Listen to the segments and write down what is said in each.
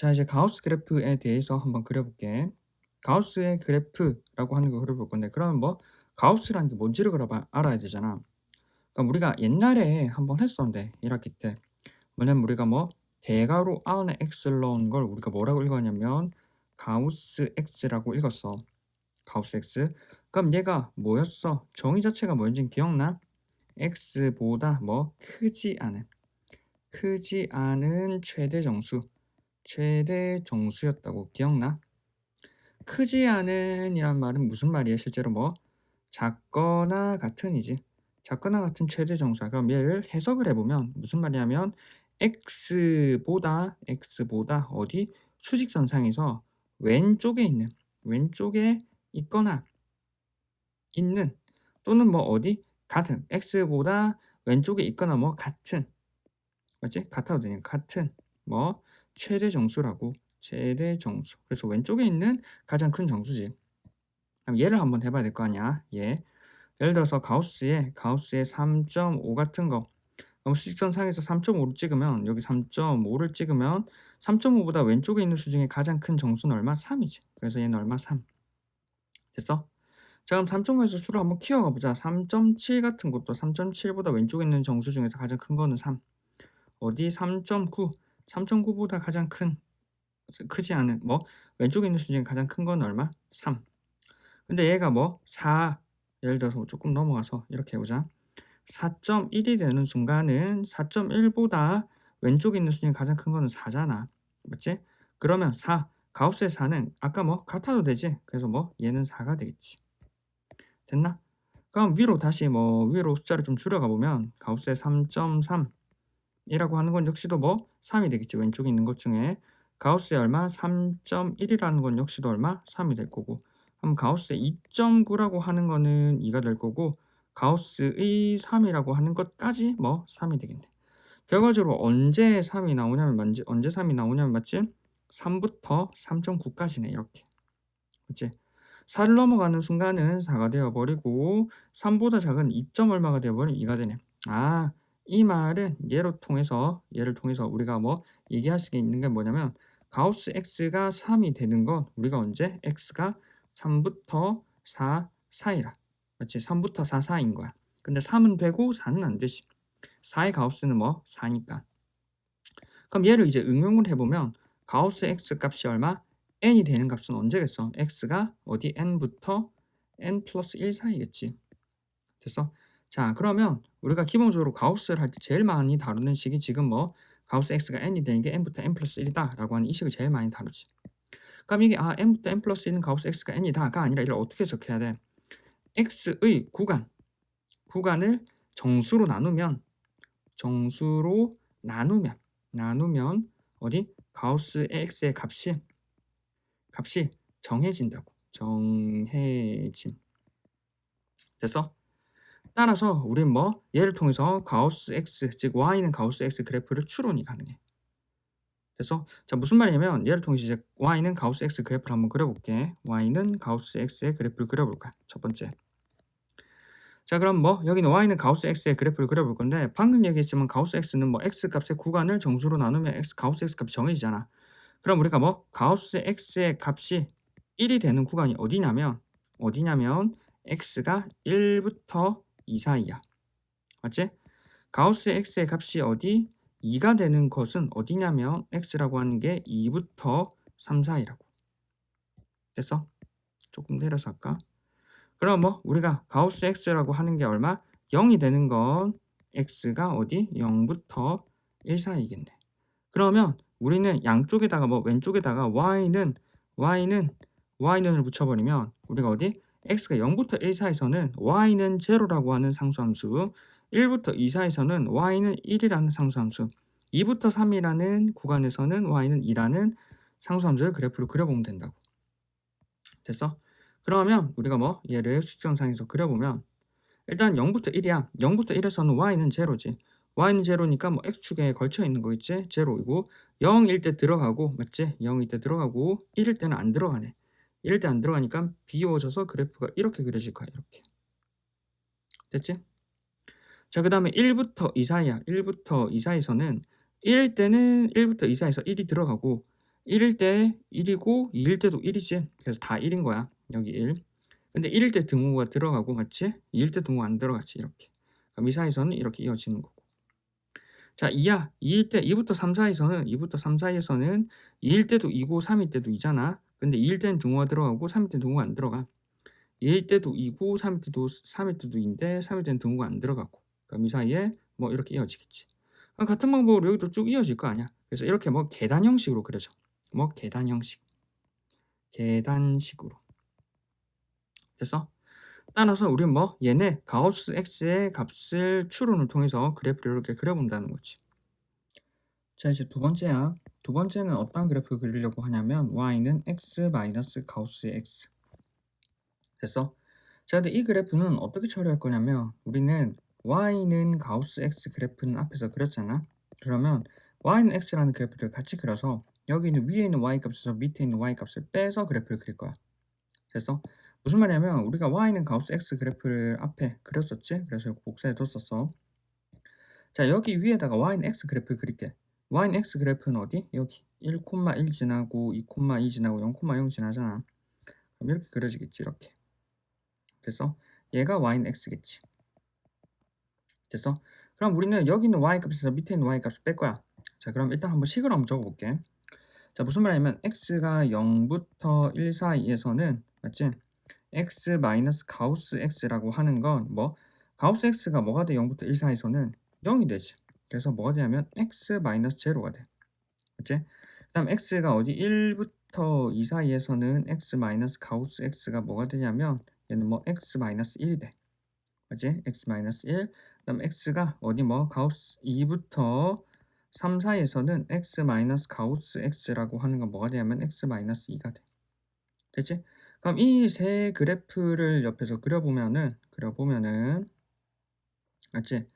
자, 이제 가우스 그래프에 대해서 한번 그려볼게. 가우스의 그래프라고 하는 거 그려볼 건데, 그러면 뭐 가우스라는 게 뭔지를 그려봐 알아야 되잖아. 그럼 우리가 옛날에 한번 했었는데 1학기 때 뭐냐면 우리가 뭐 대괄호 안에 x를 넣은 걸 우리가 뭐라고 읽었냐면 가우스 x라고 읽었어. 가우스 x. 그럼 얘가 뭐였어? 정의 자체가 뭔지 기억나? x보다 뭐 크지 않은 크지 않은 최대 정수 최대 정수였다고 기억나? 크지 않은 이란 말은 무슨 말이야? 실제로 뭐 작거나 같은이지. 작거나 같은 최대 정수야. 그럼 얘를 해석을 해보면 무슨 말이냐면 x보다 x보다 어디 수직선상에서 왼쪽에 있는 왼쪽에 있거나 있는 또는 뭐 어디 같은 x보다 왼쪽에 있거나 뭐 같은 맞지? 같아도 되니까 같은 뭐 최대 정수라고 최대 정수. 그래서 왼쪽에 있는 가장 큰 정수지. 그럼 얘를 한번 해봐야 될 거 아니야. 얘. 예를 들어서 가우스의 가우스의 3.5 같은 거. 그럼 수직선 상에서 3.5를 찍으면 여기 3.5를 찍으면 3.5보다 왼쪽에 있는 수 중에 가장 큰 정수는 얼마? 3이지. 그래서 얘는 얼마? 3. 됐어? 자 그럼 3.5에서 수를 한번 키워가 보자. 3.7 같은 것도 3.7보다 왼쪽에 있는 정수 중에서 가장 큰 거는 3. 어디 3.9. 3.9보다 가장 큰 크지 않은 뭐 왼쪽에 있는 수 중에 가장 큰 건 얼마? 3. 근데 얘가 뭐 4. 예를 들어서 조금 넘어가서 이렇게 해보자. 4.1이 되는 순간은 4.1보다 왼쪽에 있는 수 중에 가장 큰 거는 4잖아. 맞지? 그러면 4. 가우스의 4는 아까 뭐 같아도 되지. 그래서 뭐 얘는 4가 되겠지. 됐나? 그럼 위로 다시 뭐 위로 숫자를 좀 줄여가 보면 가우스의 3.3 이라고 하는 건 역시도 뭐 3이 되겠지. 왼쪽에 있는 것 중에 가우스의 얼마? 3.1이라는 건 역시도 얼마? 3이 될 거고 그럼 가우스의 2.9라고 하는 거는 2가 될 거고 가우스의 3이라고 하는 것까지 뭐 3이 되겠네. 결과적으로 언제 3이 나오냐면 맞지? 언제 3이 나오냐면 맞지? 3부터 3.9까지네 이렇게. 그치? 4를 넘어가는 순간은 4가 되어버리고 3보다 작은 2. 얼마가 되어버리면 2가 되네. 아, 이 말은 얘로 통해서 얘를 통해서 우리가 뭐 얘기할 수 있는 게 뭐냐면 가우스 x가 3이 되는 건 우리가 언제 x가 3부터 4 사이라. 맞지? 3부터 4 사이인 거야. 근데 3은 되고 4는 안 되지. 4의 가우스는 뭐 4니까. 그럼 얘를 이제 응용을 해보면 가우스 x 값이 얼마? n이 되는 값은 언제겠어? x가 어디 n부터 n 플러스 1 사이겠지. 됐어? 자 그러면 우리가 기본적으로 가우스를 할 때 제일 많이 다루는 식이 지금 뭐 가우스 x가 n이 되는 게 n부터 n 플러스 1이다 라고 하는 이 식을 제일 많이 다루지. 그럼 이게 아 n부터 n 플러스 1은 가우스 x가 n이다가 아니라 이걸 어떻게 해석해야 돼? x의 구간 구간을 정수로 나누면 정수로 나누면 나누면 어디 가우스 x의 값이 값이 정해진다고 정해짐 됐어? 따라서 우린 뭐 얘를 통해서 가우스 x 즉 y는 가우스 x 그래프를 추론이 가능해. 됐어? 자 무슨 말이냐면 얘를 통해서 이제 y는 가우스 x 그래프를 한번 그려볼게. y는 가우스 x의 그래프를 그려볼까? 첫 번째. 자 그럼 뭐 여기는 y는 가우스 x의 그래프를 그려볼 건데 방금 얘기했지만 가우스 x는 뭐 x 값의 구간을 정수로 나누면 x 가우스 x 값이 정해지잖아. 그럼 우리가 뭐 가우스 x의 값이 1이 되는 구간이 어디냐면 어디냐면 x가 1부터 2 사이야. 맞지? 가우스 x의 값이 어디? 2가 되는 것은 어디냐면 x라고 하는 게 2부터 3 사이라고. 됐어? 조금 내려서 할까? 그럼 뭐 우리가 가우스 x라고 하는 게 얼마? 0이 되는 건 x가 어디? 0부터 1 사이겠네. 그러면 우리는 양쪽에다가 뭐 왼쪽에다가 y는 y는 y는을 붙여버리면 우리가 어디? X가 0부터 1 사이에서는 y는 0라고 하는 상수함수 1부터 2 사이에서는 y는 1이라는 상수함수 2부터 3이라는 구간에서는 y는 2라는 상수함수를 그래프로 그려보면 된다고 됐어? 그러면 우리가 뭐 얘를 수평상에서 그려보면 일단 0부터 1이야 0부터 1에서는 y는 0지 y는 0니까 뭐 x축에 걸쳐 있는 거 있지? 0이고 0일 때 들어가고 맞지? 0일 때 들어가고 1일 때는 안 들어가네 이럴 때 안 들어가니까 비워져서 그래프가 이렇게 그려질 거야. 이렇게. 됐지? 자, 그 다음에 1부터 2 사이야. 1부터 2 사이에서는 1일 때는 1부터 2 사이에서 1이 들어가고 1일 때 1이고 2일 때도 1이지. 그래서 다 1인 거야. 여기 1. 근데 1일 때 등호가 들어가고 맞지? 2일 때 등호 안 들어갔지 이렇게. 그럼 이 사이에서는 이렇게 이어지는 거고. 자 2야. 2일 때 2부터 3 사이에서는 2부터 3 사이에서는 2일 때도 2고 3일 때도 2잖아. 근데 2일 때는 등호가 들어가고 3일 때는 등호가 안 들어가. 2일 때도 2고 3일 때도 3일 때도 2인데 3일 때는 등호가 안 들어가고. 그럼 이 사이에 뭐 이렇게 이어지겠지. 같은 방법으로 여기도 쭉 이어질 거 아니야. 그래서 이렇게 뭐 계단 형식으로 그려져. 뭐 계단 형식. 계단식으로. 됐어? 따라서 우리는 뭐 얘네 가우스 x의 값을 추론을 통해서 그래프를 이렇게 그려본다는 거지. 자 이제 두 번째야. 두 번째는 어떤 그래프를 그리려고 하냐면 y는 x 마이너스 가우스의 x. 됐어? 자 근데 이 그래프는 어떻게 처리할 거냐면 우리는 y는 가우스 x 그래프는 앞에서 그렸잖아. 그러면 y는 x라는 그래프를 같이 그려서 여기 있는 위에 있는 y 값에서 밑에 있는 y 값을 빼서 그래프를 그릴 거야. 됐어? 무슨 말이냐면 우리가 y는 가우스 x 그래프를 앞에 그렸었지? 그래서 복사해 뒀었어. 자 여기 위에다가 y는 x 그래프를 그릴게. Y는 x 그래프는 어디? 여기 1,1 지나고 2,2 지나고 0,0 지나잖아. 그럼 이렇게 그려지겠지 이렇게. 됐어? 얘가 y는 x겠지. 됐어? 그럼 우리는 여기 있는 y 값에서 밑에 있는 y 값을 뺄 거야. 자 그럼 일단 한번 식을 한번 적어볼게. 자 무슨 말이냐면 x가 0부터 1 사이에서는 맞지? x 마이너스 가우스 x라고 하는 건 뭐 가우스 x가 뭐가 돼? 0부터 1 사이에서는 0이 되지. 그래서 뭐가 되냐면 x 마이너스 제로가 돼. 맞지? 그다음 x가 어디 1부터 2 사이에서는 x 마이너스 가우스 x가 뭐가 되냐면 얘는 뭐 x 마이너스 1이 돼. 맞지? x 마이너스 1. 그다음 x가 어디 뭐 가우스 2부터 3 사이에서는 x 마이너스 가우스 x라고 하는 건 뭐가 되냐면 x 마이너스 2가 돼. 됐지? 그럼 이 세 그래프를 옆에서 그려보면은 그려보면은 맞지?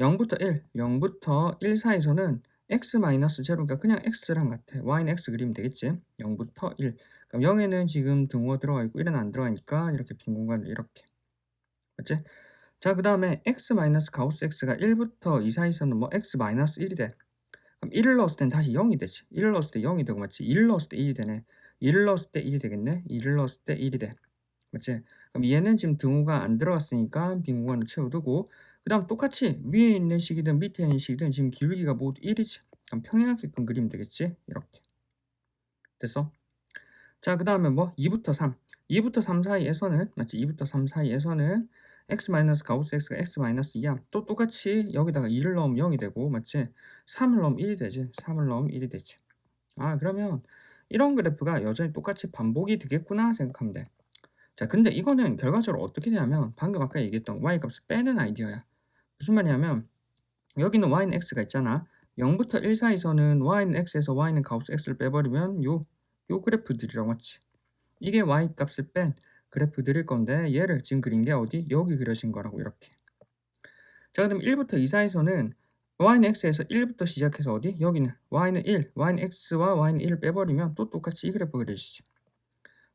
0부터 1, 0부터 1 사이에서는 x 마이너스 제로니까 그냥 x랑 같아. y는 x 그리면 되겠지? 0부터 1. 그럼 0에는 지금 등호가 들어가 있고 1은 안 들어가니까 이렇게 빈 공간을 이렇게. 맞지? 자, 그 다음에 x 마이너스 가우스 x가 1부터 2 사이에서는 뭐 x 마이너스 1이 돼. 그럼 1을 넣었을 땐 다시 0이 되지. 1을 넣었을 때 0이 되고 맞지? 1을 넣었을 때 1이 되네. 1을 넣었을 때 1이 되겠네. 1을 넣었을 때 1이 돼. 맞지? 그럼 얘는 지금 등호가 안 들어갔으니까 빈 공간을 채워두고 그 다음 똑같이 위에 있는 식이든 밑에 있는 식이든 지금 기울기가 모두 1이지. 그럼 평행하게끔 그리면 되겠지? 이렇게. 됐어? 자, 그 다음에 뭐 2부터 3. 2부터 3 사이에서는 맞지? 2부터 3 사이에서는 x 마이너스 가우스 x가 x 마이너스 2야. 또 똑같이 여기다가 2를 넣으면 0이 되고 맞지? 3을 넣으면 1이 되지. 3을 넣으면 1이 되지. 아 그러면 이런 그래프가 여전히 똑같이 반복이 되겠구나 생각하면 돼. 자 근데 이거는 결과적으로 어떻게 되냐면 방금 아까 얘기했던 y 값을 빼는 아이디어야. 무슨 말이냐면 여기는 y는 x가 있잖아. 0부터 1 사이에서는 y는 x에서 y는 가우스 x를 빼버리면 요, 요 그래프들이라고 맞지. 이게 y 값을 뺀 그래프들일 건데 얘를 지금 그린 게 어디? 여기 그려진 거라고 이렇게. 자 그럼 1부터 2 사이에서는 y는 x에서 1부터 시작해서 어디? 여기는 y는 1, y는 x와 y는 1을 빼버리면 또 똑같이 이 그래프 그려지지.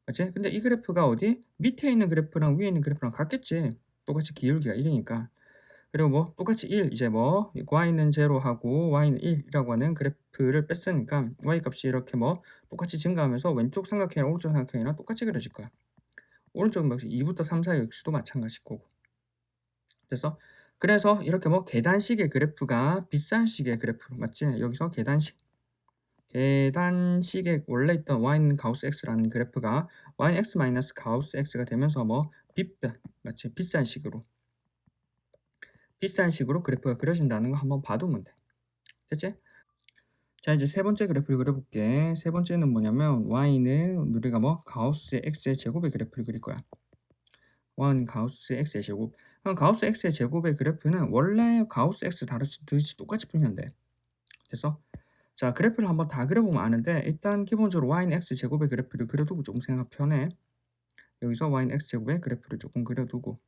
맞지? 근데 이 그래프가 어디? 밑에 있는 그래프랑 위에 있는 그래프랑 같겠지. 똑같이 기울기가 1이니까. 그리고 뭐 똑같이 1 이제 뭐 y는 0하고 y는 1이라고 하는 그래프를 뺐으니까 y 값이 이렇게 뭐 똑같이 증가하면서 왼쪽 삼각형이랑 오른쪽 삼각형이랑 똑같이 그려질 거야. 오른쪽 역시 2부터 3 사이 역시도 마찬가지일 거고. 됐어? 그래서 이렇게 뭐 계단식의 그래프가 비싼식의 그래프로 맞지? 여기서 계단식 계단식에 원래 있던 y는 가우스 x라는 그래프가 y는 x 마이너스 가우스 x가 되면서 뭐 빗변 맞지? 비싼 식으로 비싼 식으로 그래프가 그려진다는 거 한번 봐두면 돼. 됐지? 자 이제 세 번째 그래프를 그려볼게. 세 번째는 뭐냐면 y는 우리가 뭐 가우스 x의 제곱의 그래프를 그릴 거야. y는 가우스 x의 제곱. 그럼 가우스 x의 제곱의 그래프는 원래 가우스 x 다르듯이 똑같이 풀면 돼. 됐어? 자 그래프를 한번 다 그려보면 아는데 일단 기본적으로 y는 x 제곱의 그래프를 그려두고 조금 생각 편해. 여기서 y는 x 제곱의 그래프를 조금 그려두고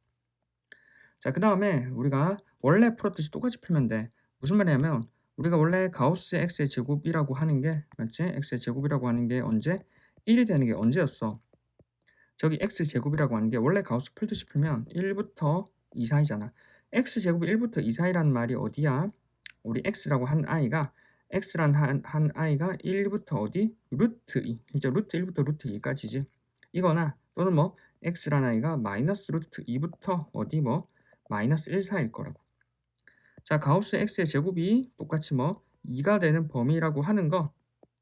자, 그 다음에 우리가 원래 풀었듯이 똑같이 풀면 돼. 무슨 말이냐면 우리가 원래 가우스 x의 제곱이라고 하는 게 맞지? x의 제곱이라고 하는 게 언제? 1이 되는 게 언제였어? 저기 x 제곱이라고 하는 게 원래 가우스 풀듯이 풀면 1부터 2 사이잖아. x 제곱이 1부터 2 사이라는 말이 어디야? 우리 x라고 한 아이가 x란 한, 한 i가 1부터 어디? 루트 2. 진짜 루트 1부터 루트 2까지지. 이거나 또는 뭐 x란 i가 마이너스 루트 2부터 어디 뭐 마이너스 1 사이일 거라고. 자, 가우스 x의 제곱이 똑같이 뭐 2가 되는 범위라고 하는 거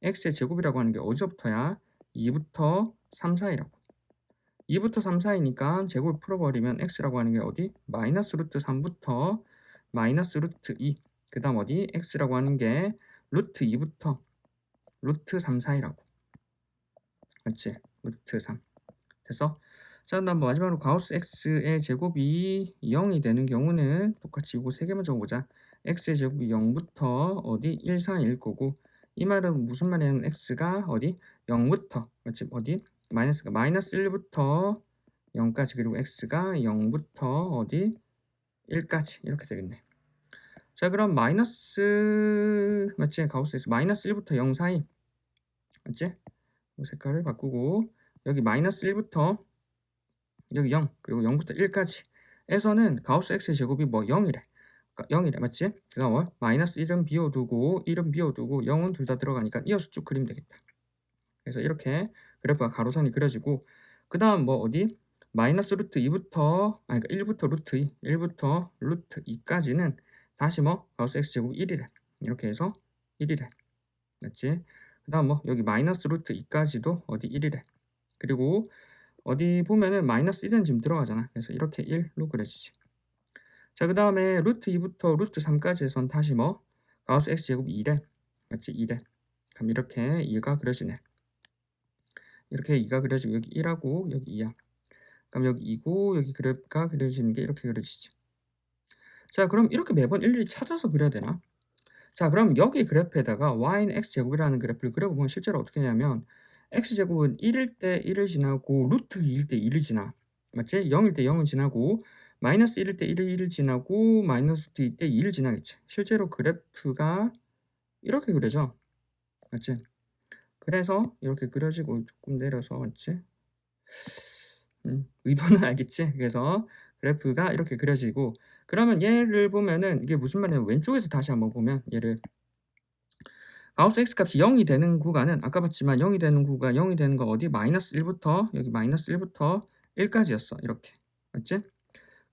x의 제곱이라고 하는 게 어디서부터야? 2부터 3 사이라고. 2부터 3 사이니까 제곱을 풀어버리면 x라고 하는 게 어디? 마이너스 루트 3부터 마이너스 루트 2. 그 다음 어디? x라고 하는 게 루트 2부터 루트 3 사이라고. 맞지? 루트 3. 됐어? 자, 그다음 마지막으로 가우스 x의 제곱이 0이 되는 경우는 똑같이 이거 세 개만 적어보자. x의 제곱이 0부터 어디 1 사이일 거고 이 말은 무슨 말이냐면 x가 어디 0부터 맞지? 어디 마이너스가 마이너스 1부터 0까지 그리고 x가 0부터 어디 1까지 이렇게 되겠네. 자 그럼 마이너스 맞지? 가우스에서 마이너스 1부터 0 사이 맞지? 색깔을 바꾸고 여기 마이너스 1부터 여기 0 그리고 0부터 1까지 에서는 가우스 x의 제곱이 뭐 0이래. 0이래 맞지? 그 다음 뭐 마이너스 1은 비워두고 1은 비워두고 0은 둘 다 들어가니까 이어서 쭉 그리면 되겠다. 그래서 이렇게 그래프가 가로선이 그려지고 그 다음 뭐 어디? 마이너스 루트 2부터 아니 그러니까 1부터 루트 2 1부터 루트 2까지는 다시 뭐 가우스 x 제곱 1이래. 이렇게 해서 1이래. 맞지? 그 다음 뭐 여기 마이너스 루트 2까지도 어디 1이래. 그리고 어디 보면은 마이너스 1은 지금 들어가잖아. 그래서 이렇게 1로 그려지지. 자 그 다음에 루트 2부터 루트 3까지 해선 다시 뭐? 가우스 x 제곱 2래. 맞지? 2래. 그럼 이렇게 2가 그려지네. 이렇게 2가 그려지고 여기 1하고 여기 2야. 그럼 여기 2고 여기 그래프가 그려지는 게 이렇게 그려지지. 자 그럼 이렇게 매번 일일이 찾아서 그려야 되나? 자 그럼 여기 그래프에다가 y는 x제곱이라는 그래프를 그려보면 실제로 어떻게 되냐면 x제곱은 1일 때 1을 지나고 루트 2일 때 2를 지나 맞지? 0일 때 0은 지나고 마이너스 1일 때 1을 1을 지나고 마이너스 2일 때 2를 지나겠지 실제로 그래프가 이렇게 그려져 맞지? 그래서 이렇게 그려지고 조금 내려서 맞지? 음, 의도는 알겠지? 그래서 그래프가 이렇게 그려지고 그러면 얘를 보면은 이게 무슨 말이냐면 왼쪽에서 다시 한번 보면 얘를 가우스 x 값이 0이 되는 구간은 아까 봤지만 0이 되는 구간 0이 되는 거 어디 마이너스 1부터 여기 마이너스 1부터 1까지였어 이렇게 맞지?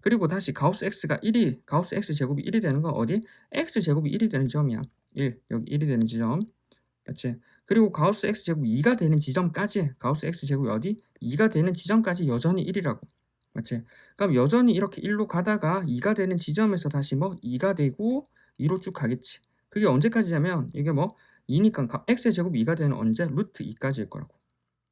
그리고 다시 가우스 x가 1이 가우스 x 제곱이 1이 되는 거 어디? x 제곱이 1이 되는 지점이야 1 여기 1이 되는 지점 맞지? 그리고 가우스 x 제곱이 2가 되는 지점까지 가우스 x 제곱이 어디? 2가 되는 지점까지 여전히 1이라고 맞지? 그럼 여전히 이렇게 1로 가다가 2가 되는 지점에서 다시 뭐 2가 되고 2로 쭉 가겠지. 그게 언제까지냐면 이게 뭐 2니까 x의 제곱 2가 되는 언제? 루트 2까지일 거라고.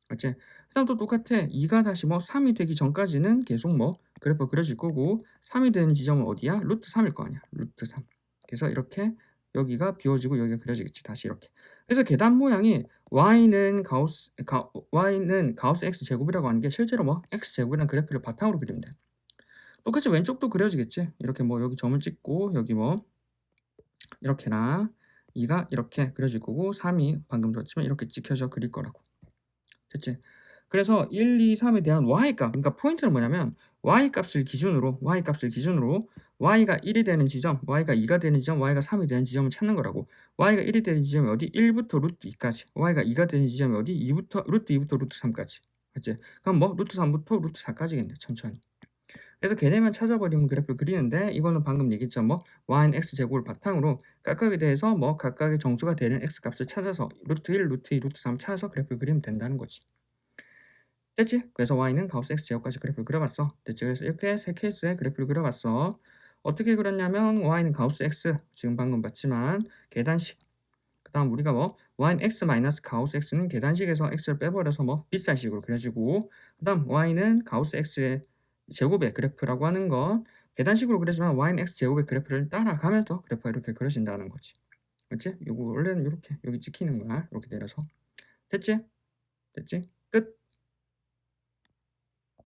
맞지? 그 다음 또 똑같아. 2가 다시 뭐 3이 되기 전까지는 계속 뭐 그래프 그려질 거고 3이 되는 지점은 어디야? 루트 3일 거 아니야. 루트 3. 그래서 이렇게 여기가 비워지고 여기가 그려지겠지. 다시 이렇게. 그래서 계단 모양이 y는 가우스 가, y는 가우스 x 제곱이라고 하는 게 실제로 뭐 x 제곱이라는 그래프를 바탕으로 그리면 돼. 똑같이 왼쪽도 그려지겠지. 이렇게 뭐 여기 점을 찍고 여기 뭐 이렇게나 2가 이렇게 그려질 거고 3이 방금 그렸지만 이렇게 찍혀져 그릴 거라고. 됐지? 그래서 1, 2, 3에 대한 y값 그러니까 포인트는 뭐냐면 y 값을 기준으로 y 값을 기준으로 y가 1이 되는 지점, y가 2가 되는 지점, y가 3이 되는 지점을 찾는 거라고. y가 1이 되는 지점이 어디? 1부터 루트 2까지. y가 2가 되는 지점이 어디? 2부터 루트 2부터 루트 3까지. 맞지? 그럼 뭐 루트 3부터 루트 4까지겠네. 천천히. 그래서 걔네만 찾아버리면 그래프를 그리는데 이거는 방금 얘기했죠. 뭐 y는 x 제곱을 바탕으로 각각에 대해서 뭐 각각의 정수가 되는 x 값을 찾아서 루트 1, 루트 2, 루트 3 찾아서 그래프를 그리면 된다는 거지. 됐지? 그래서 y는 가우스 x 제곱까지 그래프를 그려봤어. 됐지? 그래서 이렇게 세 케이스의 그래프를 그려봤어. 어떻게 그렸냐면 y는 가우스 x 지금 방금 봤지만 계단식 그 다음 우리가 뭐 y는 x 마이너스 가우스 x는 계단식에서 x를 빼버려서 뭐 빗살식으로 그려지고 그 다음 y는 가우스 x의 제곱의 그래프라고 하는 건 계단식으로 그려지만 y는 x 제곱의 그래프를 따라가면서 그래프가 이렇게 그려진다는 거지 그렇지? 이거 원래는 이렇게 여기 찍히는 거야 이렇게 내려서 됐지? 됐지?